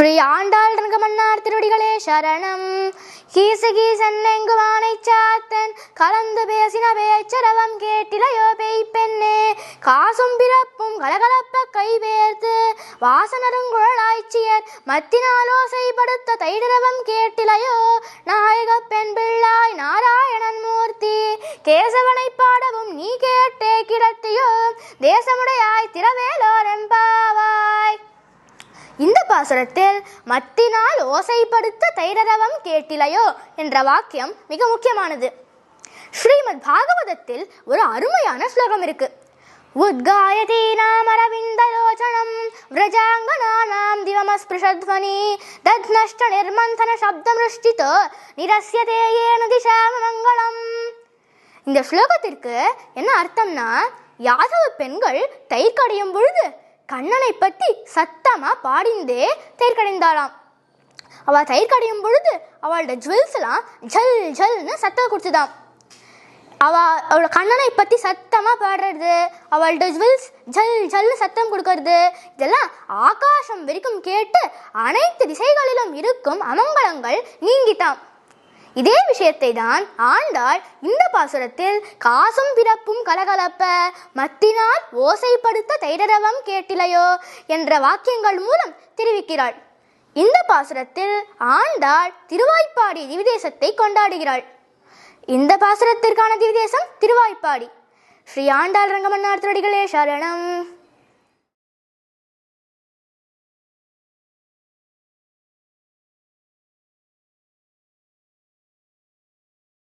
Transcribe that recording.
ஸ்ரீ ஆண்டாள் ரங்கமன்னார் திருவடிகளே சரணம். கீசு கீசன்னெங்கு வானை சாத்தன் கலந்து பேசின பேச்சரவம் கேட்டிலையோ பெய் பெண்ணே காசும் பிறப்பும் கலகலப்ப கைவேர்த்து வாசனருங்குழலாய்ச்சியர் மத்தினாலோசைப்படுத்த தைடரவம் கேட்டிலையோ. நாயக பெண் பிள்ளாய் நாராயணன் மூர்த்தி கேசவனை பாடவும் நீ கேட்டே கிடத்தியோ. தேசமுடையாய் திரவேலோர் அசுரத்தில் மத்தினால் ஓசைப்படுத்த தைரரவம் கேட்டிலையோ என்ற வாக்கியம் மிக முக்கியமானது. ஸ்ரீமத் பாகவதத்தில் ஒரு அருமையான ஸ்லோகம் இருக்கு. உத்காயதீனாம் அரவிந்தலோச்சனம் விரஜாங்கனானாம் திவமஸ்பிருஷத்வனி தத்நஷ்ட நிர்மந்தன சப்தமிருஷ்டிதோ நிரஸ்யதே ஏன திசாம மங்களம் இந்த ஸ்லோகத்திற்கு என்ன அர்த்தம்னா யாதவ பெண்கள் தயிர் கடையும் பொழுது கண்ணனை பற்றி சத்தமாக பாடிந்தே தயிர் கடைந்தாளாம் அவள் தயிர் கடையும் பொழுது அவளோட ஜுவல்ஸ்லாம் ஜல் ஜல்னு சத்தம் கொடுத்துதான் அவள் அவளோட கண்ணனை பற்றி சத்தமாக பாடுறது அவளோட ஜுவல்ஸ் ஜல் ஜல்னு சத்தம் கொடுக்கறது இதெல்லாம் ஆகாசம் வரைக்கும் கேட்டு அனைத்து திசைகளிலும் இருக்கும் அமங்கலங்கள் நீங்கித்தான் இதே விஷயத்தை தான் ஆண்டாள் இந்த பாசுரத்தில் காசும் பிறப்பும் கலகலப்ப மத்தினால் ஓசைப்படுத்த தைரரவம் கேட்டிலையோ என்ற வாக்கியங்கள் மூலம் தெரிவிக்கிறாள். இந்த பாசுரத்தில் ஆண்டாள் திருவாய்ப்பாடி திவிதேசத்தை கொண்டாடுகிறாள். இந்த பாசுரத்திற்கான திவிதேசம் திருவாய்ப்பாடி. ஸ்ரீ ஆண்டாள் ரங்கமன்னார் திருடிகளே சரணம்.